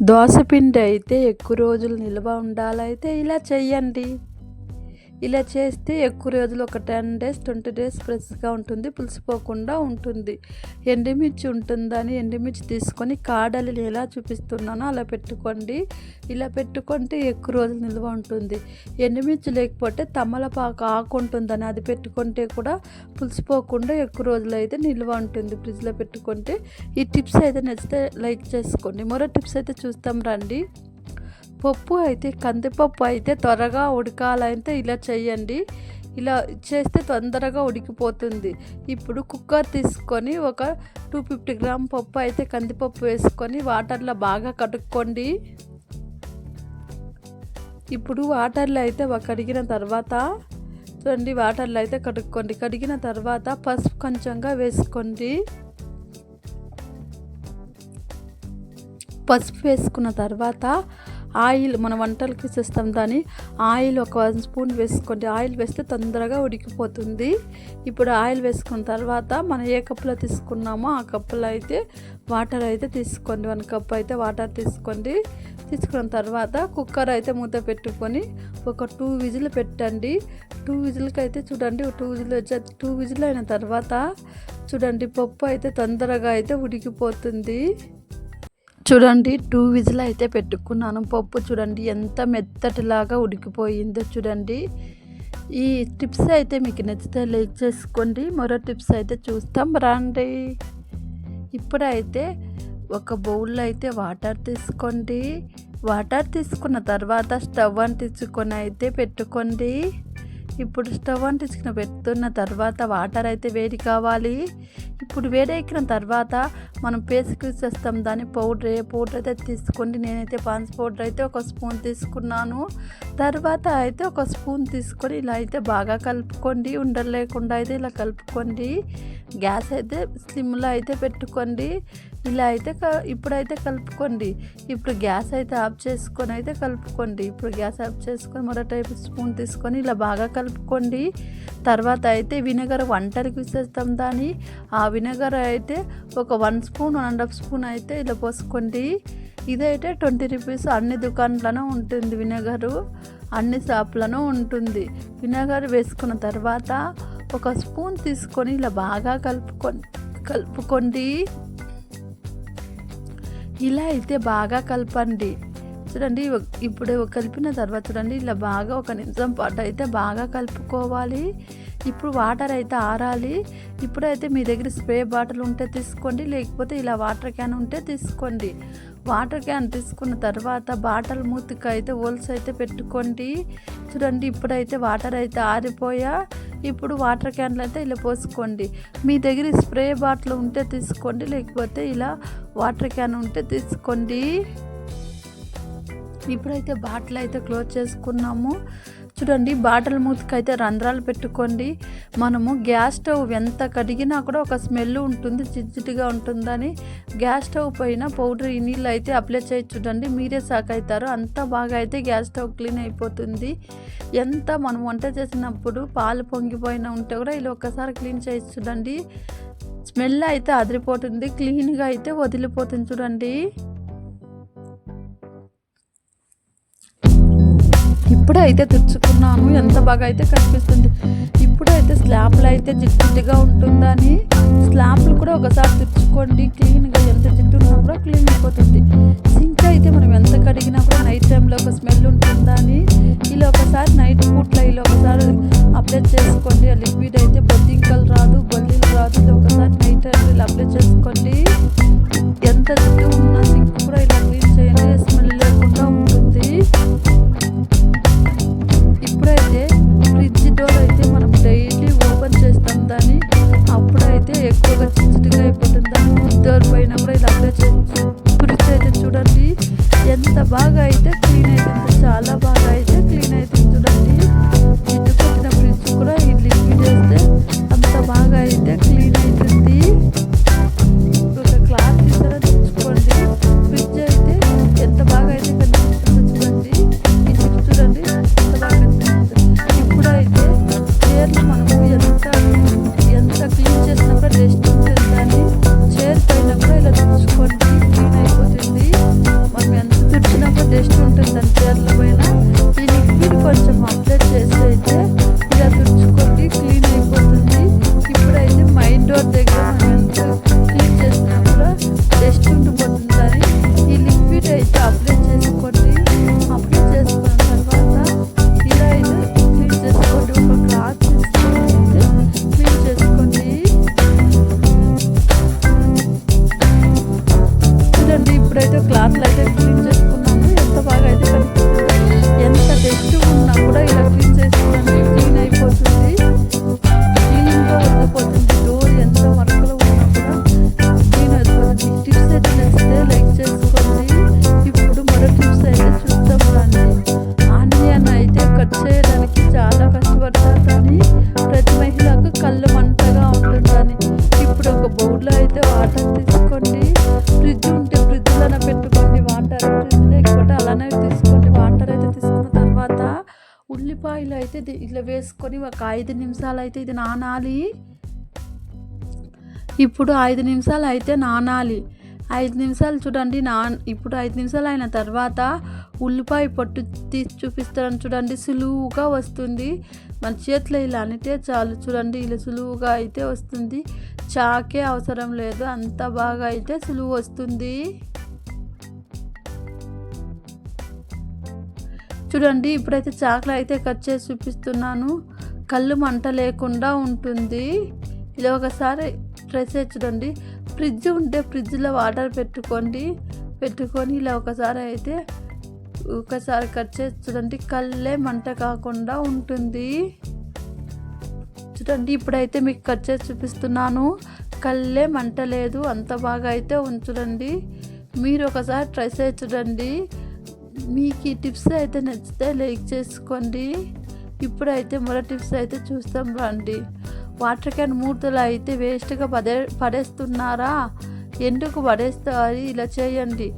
దోసపిండి అయితే ఎక్కువ రోజులు నిల్వ ఉండాలైతే ఇలా చెయ్యండి. ఇలా చేస్తే ఎక్కువ రోజులు ఒక టెన్ డేస్ ట్వంటీ డేస్ ఫ్రెష్గా ఉంటుంది పులిసిపోకుండా ఉంటుంది. ఎండుమిర్చి ఉంటుందని ఎండుమిర్చి తీసుకొని కాడలు ఎలా చూపిస్తున్నానో అలా పెట్టుకోండి. ఇలా పెట్టుకుంటే ఎక్కువ రోజులు నిల్వ ఉంటుంది. ఎండుమిర్చి లేకపోతే తమలపాకు ఆకు ఉంటుందని అది పెట్టుకుంటే కూడా పులిసిపోకుండా ఎక్కువ రోజులు అయితే నిల్వ ఉంటుంది ఫ్రిడ్జ్లో పెట్టుకుంటే. ఈ టిప్స్ అయితే నచ్చితే లైక్ చేసుకోండి. మరో టిప్స్ అయితే చూస్తాం రండి. పప్పు అయితే కందిపప్పు అయితే త్వరగా ఉడకాలంటే ఇలా చేయండి. ఇలా చేస్తే తొందరగా ఉడికిపోతుంది. ఇప్పుడు కుక్కర్ తీసుకొని ఒక టూ ఫిఫ్టీ గ్రామ్ పప్పు అయితే కందిపప్పు వేసుకొని వాటర్లో బాగా కడుక్కోండి. ఇప్పుడు వాటర్లో అయితే కడిగిన తర్వాత చూడండి వాటర్లో అయితే కడుక్కోండి. కడిగిన తర్వాత పసుపు కొంచెంగా వేసుకోండి. పసుపు వేసుకున్న తర్వాత ఆయిల్ మన వంటలకి చేస్తాం దాన్ని. ఆయిల్ ఒక వన్ స్పూన్ వేసుకోండి. ఆయిల్ వేస్తే తొందరగా ఉడికిపోతుంది. ఇప్పుడు ఆయిల్ వేసుకున్న తర్వాత మనం ఏ కప్పులో తీసుకున్నామో ఆ కప్పులో అయితే వాటర్ అయితే తీసుకోండి. వన్ కప్ అయితే వాటర్ తీసుకోండి. తీసుకున్న తర్వాత కుక్కర్ అయితే మూత పెట్టుకొని ఒక టూ విజిల్ పెట్టండి. టూ విజిల్కి అయితే చూడండి. టూ విజిల్ వచ్చే టూ విజిల్ అయిన తర్వాత చూడండి పప్పు అయితే తొందరగా అయితే ఉడికిపోతుంది. చూడండి టూ విజిల్ అయితే పెట్టుకున్నాను. పప్పు చూడండి ఎంత మెత్తటిలాగా ఉడికిపోయిందో చూడండి. ఈ టిప్స్ అయితే మీకు నచ్చితే లైక్ చేసుకోండి. మరో టిప్స్ అయితే చూస్తాం. రండి. ఇప్పుడైతే ఒక బౌల్లో అయితే వాటర్ తీసుకోండి. వాటర్ తీసుకున్న తర్వాత స్టవ్ అంటించుకొని అయితే పెట్టుకోండి. ఇప్పుడు స్టవ్ అంటించుకుని పెడుతున్న తర్వాత వాటర్ అయితే వేడి కావాలి. ఇప్పుడు వేడెక్కిన తర్వాత మనం పేస్ట్కి చేస్తాం. దాని పౌడర్ ఏ పౌడర్ అయితే తీసుకోండి. నేనైతే పాన్స్ పౌడర్ అయితే ఒక స్పూన్ తీసుకున్నాను. తర్వాత అయితే ఒక స్పూన్ తీసుకొని ఇలా అయితే బాగా కలుపుకోండి. ఉండలేకుండా అయితే ఇలా కలుపుకోండి. గ్యాస్ అయితే స్లిమ్లో అయితే పెట్టుకోండి. ఇలా అయితే ఇప్పుడైతే కలుపుకోండి. ఇప్పుడు గ్యాస్ అయితే ఆఫ్ చేసుకొని అయితే కలుపుకోండి. ఇప్పుడు గ్యాస్ ఆఫ్ చేసుకొని మరో టైపు స్పూన్ తీసుకొని ఇలా బాగా కలుపుకోండి. తర్వాత అయితే వినగర్ వంటలకి విసేస్తాం దాన్ని. ఆ వినగర్ అయితే ఒక one spoon one and half spoon అయితే ఇలా పోసుకోండి. ఇదైతే ట్వంటీ రూపీస్ అన్ని దుకాణాలను ఉంటుంది వినగరు. అన్ని షాపులను ఉంటుంది. వినగర్ వేసుకున్న తర్వాత ఒక స్పూన్ తీసుకొని ఇలా బాగా కలుపుకొని కలుపుకోండి. ఇలా అయితే బాగా కలపండి. చూడండి ఇప్పుడు కలిపిన తర్వాత చూడండి ఇలా బాగా ఒక నిమిషం పాటు అయితే బాగా కలుపుకోవాలి. ఇప్పుడు వాటర్ అయితే ఆరాలి. ఇప్పుడైతే మీ దగ్గర స్ప్రే బాటిల్ ఉంటే తీసుకోండి లేకపోతే ఇలా వాటర్ క్యాన్ ఉంటే తీసుకోండి. వాటర్ క్యాన్ తీసుకున్న తర్వాత బాటిల్ మూతికి అయితే హోల్స్ అయితే పెట్టుకోండి. చూడండి ఇప్పుడైతే వాటర్ అయితే ఆరిపోయా. ఇప్పుడు వాటర్ క్యాన్లు అయితే ఇలా పోసుకోండి. మీ దగ్గర స్ప్రే బాటిల్ ఉంటే తీసుకోండి లేకపోతే ఇలా వాటర్ క్యాన్ ఉంటే తీసుకోండి. ఇప్పుడైతే బాటిల్ అయితే క్లోజ్ చేసుకున్నాము. చూడండి బాటిల్ మూతకైతే అయితే రంధ్రాలు పెట్టుకోండి. మనము గ్యాస్ స్టవ్ ఎంత కడిగినా కూడా ఒక స్మెల్ ఉంటుంది చిచ్చిటిగా ఉంటుందని. గ్యాస్ స్టవ్ పైన పౌడర్ ఈ నీళ్ళు అయితే అప్లై చేసి చూడండి. మీరే సాక్ అవుతారు అంత బాగా అయితే గ్యాస్ స్టవ్ క్లీన్ అయిపోతుంది. ఎంత మనం వంట చేసినప్పుడు పాలు పొంగిపోయినా ఉంటే కూడా ఇలా ఒక్కసారి క్లీన్ చేసి చూడండి. స్మెల్ అయితే అదిరిపోతుంది. క్లీన్గా అయితే వదిలిపోతుంది చూడండి. ఇప్పుడైతే తెచ్చుకున్నాను. ఎంత బాగా అయితే కనిపిస్తుంది. అయితే స్లాబ్లు అయితే జిడ్డుగా ఉంటుందని. స్లాబ్లు కూడా ఒకసారి తెచ్చుకోండి. క్లీన్గా ఎంత జిడ్డు ఉన్నా కూడా క్లీన్ అయిపోతుంది. సింక్ అయితే మనం ఎంత కడిగినా కూడా నైట్ టైంలో ఒక స్మెల్ ఉంటుందని ఇలా ఒకసారి నైట్ పూట్ల ఇలా ఒకసారి అప్లై చేసుకోండి. ఆ లిక్విడ్ అయితే బొద్దింకలు రాదు బొల్లిలు రాదు. ఇలా ఒకసారి నైట్ టైంలో ఇలా అప్లై చేసుకోండి. ఎంత జిట్టు ఉన్న సింక్ కూడా ఇలా క్లీన్ చేయండి. Smell lighter, glass lighter. వేసుకొని ఒక ఐదు నిమిషాలు అయితే ఇది నానాలి. ఇప్పుడు ఐదు నిమిషాలు అయితే నానాలి. ఐదు నిమిషాలు చూడండి నా ఇప్పుడు ఐదు నిమిషాలు అయిన తర్వాత ఉల్లిపాయ పొట్టు తీసి చూపిస్తాను చూడండి సులువుగా వస్తుంది. మన చేతిలో ఇలా అనితే చాలు చూడండి ఇలా సులువుగా అయితే వస్తుంది. చాకే అవసరం లేదు అంత బాగా అయితే సులువు వస్తుంది. చూడండి ఇప్పుడైతే చాకులు అయితే కట్ చేసి చూపిస్తున్నాను. కళ్ళు మంట లేకుండా ఉంటుంది. ఇలా ఒకసారి ట్రై చేసి చూడండి. ఫ్రిడ్జ్ ఉంటే ఫ్రిడ్జ్లో వాటర్ పెట్టుకోండి. పెట్టుకొని ఇలా ఒకసారి అయితే ఒకసారి కట్ చేసి చూడండి. కళ్ళే మంట కాకుండా ఉంటుంది. చూడండి ఇప్పుడైతే మీకు కట్ చేసి చూపిస్తున్నాను. కళ్ళే మంట లేదు అంత బాగా అయితే ఉంచుడండి మీరు ఒకసారి ట్రై చేసి చూడండి. మీకు ఈ టిప్స్ అయితే నచ్చితే లైక్ చేసుకోండి. ఇప్పుడైతే మరో టిప్స్ అయితే చూస్తాం రండి. వాటర్ క్యాన్ మూర్తలు అయితే వేస్ట్గా పడే పడేస్తున్నారా? ఎందుకు పడేస్తారు? ఇలా చేయండి.